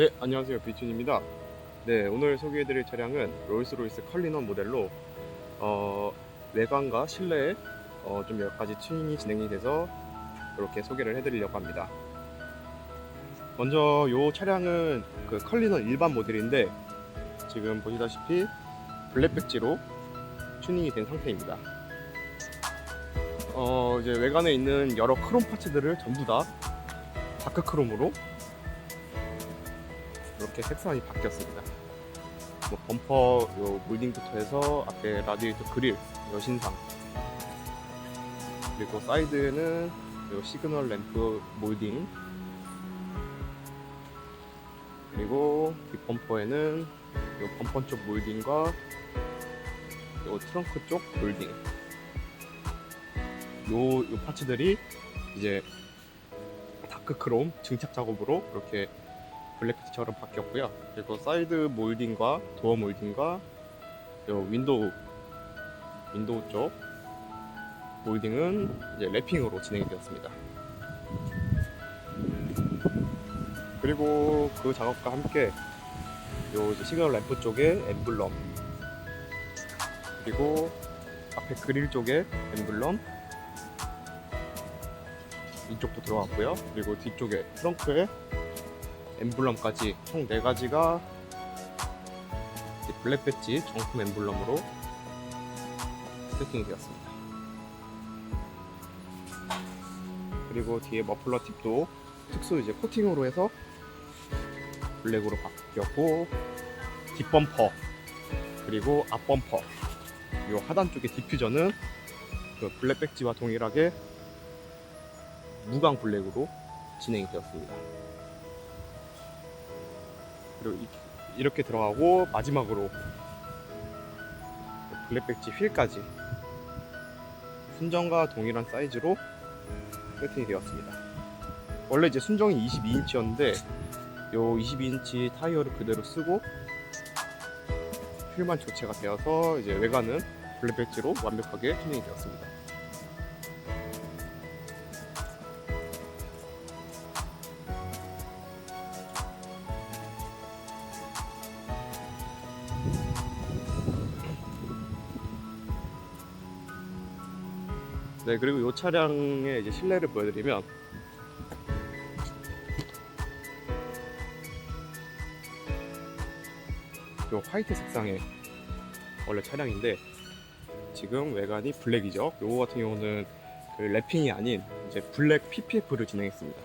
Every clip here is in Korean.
네, 안녕하세요. 비춘입니다. 네, 오늘 소개해드릴 차량은 롤스로이스 컬리넌 모델로 어, 외관과 실내에 어, 좀 여러 가지 튜닝이 진행이 돼서 이렇게 소개를 해드리려고 합니다. 먼저 이 차량은 그 컬리넌 일반 모델인데 지금 보시다시피 블랙 백지로 튜닝이 된 상태입니다. 어, 이제 외관에 있는 여러 크롬 파츠들을 전부 다 다크 크롬으로 이렇게 색상이 바뀌었습니다. 뭐 범퍼 요 몰딩부터 해서 앞에 라디에이터 그릴 여신상. 그리고 사이드에는 요 시그널 램프 몰딩. 그리고 뒷 범퍼에는 요 범퍼 쪽 몰딩과 요 트렁크 쪽 몰딩. 요, 요 파츠들이 이제 다크 크롬 증착 작업으로 이렇게 블랙피처럼 바뀌었고요. 그리고 사이드 몰딩과 도어 몰딩과 요 윈도우 윈도우 쪽 몰딩은 이제 랩핑으로 진행이 되었습니다. 그리고 그 작업과 함께 요 시그널 램프 쪽에 엠블럼 그리고 앞에 그릴 쪽에 엠블럼 이쪽도 들어갔고요. 그리고 뒤쪽에 트렁크에 엠블럼까지 총 4가지가 블랙 배지 정품 엠블럼으로 세팅이 되었습니다. 그리고 뒤에 머플러 팁도 특수 이제 코팅으로 해서 블랙으로 바뀌었고 뒷범퍼 그리고 앞범퍼 이 하단 쪽의 디퓨저는 그 블랙 배지와 동일하게 무광 블랙으로 진행이 되었습니다. 그리고 이, 렇게 들어가고 마지막으로 블랙 배지 휠까지 순정과 동일한 사이즈로 세팅이 되었습니다. 원래 이제 순정이 22인치였는데 요 22인치 타이어를 그대로 쓰고 휠만 교체가 되어서 이제 외관은 블랙 배지로 완벽하게 튜닝이 되었습니다. 네 그리고 이 차량의 이제 실내를 보여드리면 이 화이트 색상의 원래 차량인데 지금 외관이 블랙이죠. 요거 같은 경우는 그 랩핑이 아닌 이제 블랙 PPF를 진행했습니다.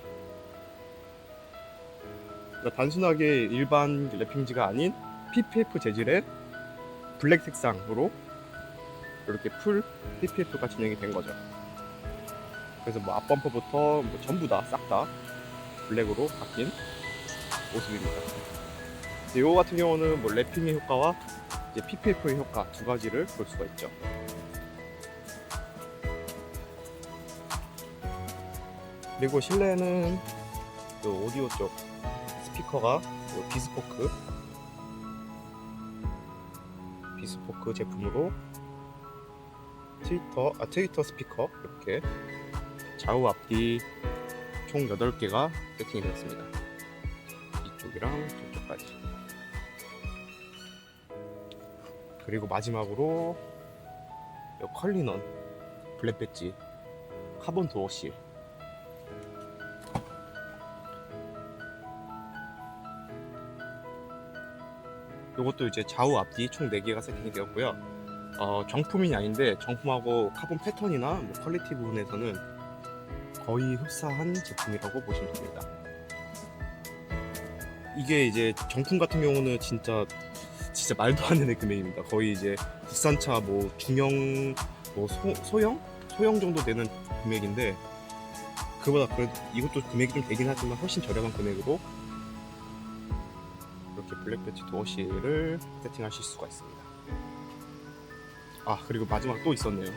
그러니까 단순하게 일반 랩핑지가 아닌 PPF 재질의 블랙 색상으로 이렇게 풀 PPF가 진행이 된 거죠. 그래서 뭐 앞범퍼부터 뭐 전부 다싹다 블랙으로 바뀐 모습입니다. 이거 같은 경우는 뭐 랩핑의 효과와 이제 PPF의 효과 두 가지를 볼 수가 있죠. 그리고 실내는 그 오디오 쪽 스피커가 그 비스포크 비스포크 제품으로 트위터, 아, 트위터 스피커 이렇게 좌우 앞뒤 총 8개가 세팅이 되었습니다. 이쪽이랑 저쪽까지. 그리고 마지막으로 이 컬리넌 블랙 배지 카본 도어실 이것도 이제 좌우 앞뒤 총 4개가 세팅이 되었고요. 어, 정품이 아닌데 정품하고 카본 패턴이나 뭐 퀄리티 부분에서는 거의 흡사한 제품이라고 보시면 됩니다. 이게 이제 정품 같은 경우는 진짜 진짜 말도 안 되는 금액입니다. 거의 이제 국산차 뭐 중형 뭐 소, 소형 소형 정도 되는 금액인데 그보다 그래도 이것도 금액이 좀 되긴 하지만 훨씬 저렴한 금액으로 이렇게 블랙 배치 도어실을 세팅하실 수가 있습니다. 아 그리고 마지막 또 있었네요.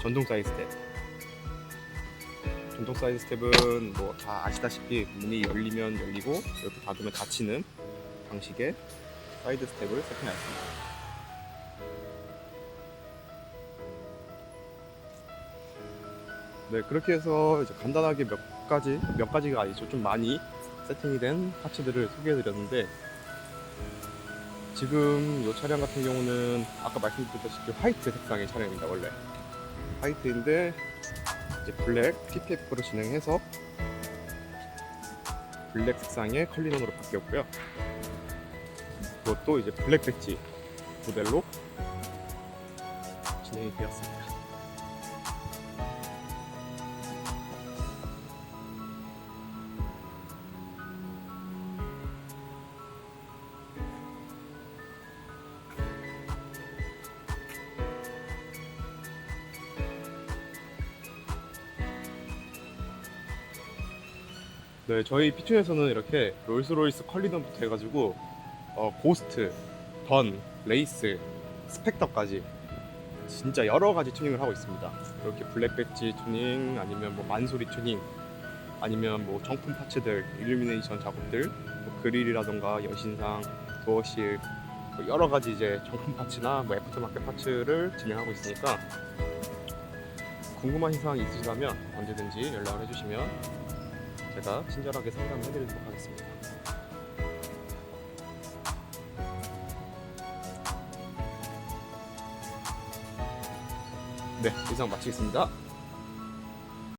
전동 사이드 스텝 전동 사이드 스텝은 뭐 다 아시다시피 문이 열리면 열리고 이렇게 닫으면 닫히는 방식의 사이드 스텝을 세팅하였습니다. 네 그렇게 해서 이제 간단하게 몇 가지 몇 가지가 아니죠. 좀 많이 세팅이 된 파츠들을 소개해드렸는데 지금 이 차량 같은 경우는 아까 말씀드렸다시피 화이트 색상의 차량입니다 원래. 화이트인데 이제 블랙 PPF로 진행해서 블랙 색상의 컬리넌으로 바뀌었고요. 그것도 이제 블랙 배지 모델로 진행이 되었습니다 네, 저희 피춘에서는 이렇게 롤스로이스 컬리넌부터 해가지고 어, 고스트, 던, 레이스, 스펙터까지 진짜 여러 가지 튜닝을 하고 있습니다. 이렇게 블랙 배지 튜닝, 아니면 뭐 만소리 튜닝, 아니면 뭐 정품 파츠들, 일루미네이션 작업들, 뭐 그릴이라던가 여신상, 도어실 뭐 여러 가지 이제 정품 파츠나 뭐 애프터마켓 파츠를 진행하고 있으니까 궁금하신 사항이 있으시다면 언제든지 연락을 해주시면 제가 친절하게 상담을 해드리도록 하겠습니다. 네, 이상 마치겠습니다.